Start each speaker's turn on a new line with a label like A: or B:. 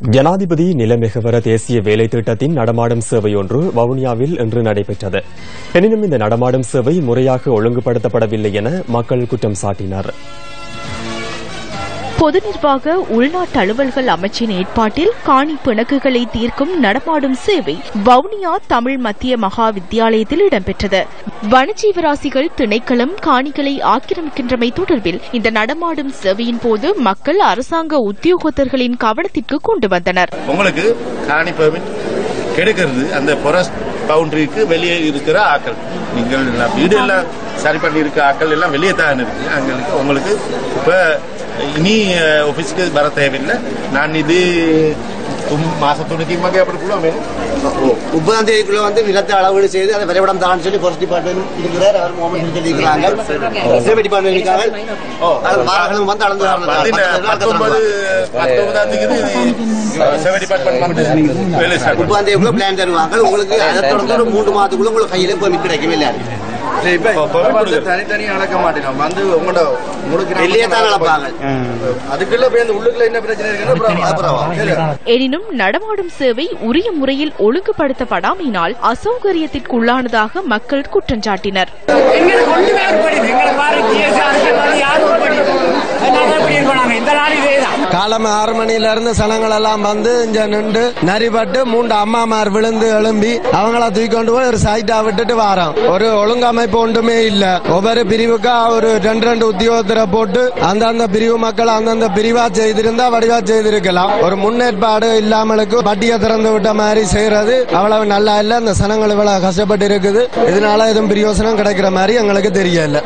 A: ஜனாதிபதி நிலமிகவர தேசிய வேலை திட்டத்தின் நடமாடும் சேவை ஒன்று வவுனியாவில் இன்று நடைபெற்றது. எனினும் இந்த நடமாடும் சேவை முறையாக ஒழுங்குபடுத்தப்படவில்லை என மக்கள் குற்றம் சாட்டினர்.
B: பொது நிர்வாக உள்நாட்டு அலுவல்கள் அமைச்சின் ஏற்பாட்டில் காணி பிணக்குகளை தீர்க்கும் நடமாடும் சேவை வவுனியா தமிழ் மத்திய மகா வித்தியாலயத்தில் இடம்பெற்றது. வனஜீவராசிகள் திணைக்களம் காணிகளை ஆக்கிரமிக்கின்றமை தொடர்பில் இந்த நடமாடும் சேவையின் போது மக்கள் அரசாங்க உத்தியோகத்தர்களின் கவனத்திற்கு கொண்டு வந்தனர்.
C: உங்களுக்கு காணி கெடுக்கிறது. அந்த பவுண்டரிக்கு வெளியே இருக்கிற ஆக்கள். நீங்கள் வீடு எல்லாம் சரி பண்ணி இருக்க ஆக்கள் எல்லாம் வெளியே தான் இருக்கு. உங்களுக்கு இப்ப இனி ஆஃபீஸ்க்கு வர தேவையில்லை. நான் இது தும்- மாசத்துணைக்கு மகை அப்படி கூட
D: முப்பதாம் தேதிக்குள்ள வந்து நிலத்தை அளவீடு செய்து அதை வரைபடம் தான் சொல்லி ஃபாரஸ்ட் டிபார்ட்மெண்ட் இருக்கிறார். அவர் முகமது இருக்கிறாங்க சேவை டிபார்ட்மெண்ட் இருக்காங்க. அது வாரங்களும் வந்து அளந்து
C: பத்தொன்பது பத்தொன்பதாம் தேதி சேவை டிபார்ட்மெண்ட் வேலை ஸ்டார்ட்
D: முப்பதாம் தேதிக்குள்ள பிளான் தருவாங்க. உங்களுக்கு அதை தொடர்ந்து ஒரு மூன்று மாதத்துக்குள்ள உங்களுக்கு கையில பெர்மிட் கிடைக்கவே இல்லை.
E: தனித்தனி அளக்க மாட்டேன். வந்து உங்களோட
B: எனினும் நடமாடும் சேவை உரிய முறையில் ஒழுங்குபடுத்தப்படாமையினால் அசௌகரியத்திற்குள்ளானதாக மக்கள் குற்றம் சாட்டினர்.
F: காலம் ஆறு மணில இருந்து சனங்கள் எல்லாம் வந்து இங்க நின்று நரிபட்டு மூன்று அம்மாமார் விழுந்து எழும்பி அவங்கள தூக்கி கொண்டு போய் ஒரு சைட்டா விட்டுட்டு வாரோம் ஒரு ஒழுங்கமைப்பு ஒன்றுமே இல்ல. ஒவ்வொரு பிரிவுக்கா ஒரு ரெண்டு ரெண்டு உத்தியோகத்தரை போட்டு அந்தந்த பிரிவு மக்கள் அந்தந்த பிரிவா செய்திருந்தா வடிவா செய்திருக்கலாம். ஒரு முன்னேற்பாடு இல்லாமலுக்கு பட்டியை திறந்து விட்ட மாதிரி செய்யறது அவ்வளவு நல்லா இல்ல. அந்த சனங்கள் இவ்வளவு கஷ்டப்பட்டு இருக்குது. இதனால எதுவும் பிரயோசனம் கிடைக்கிற மாதிரி எங்களுக்கு தெரியல.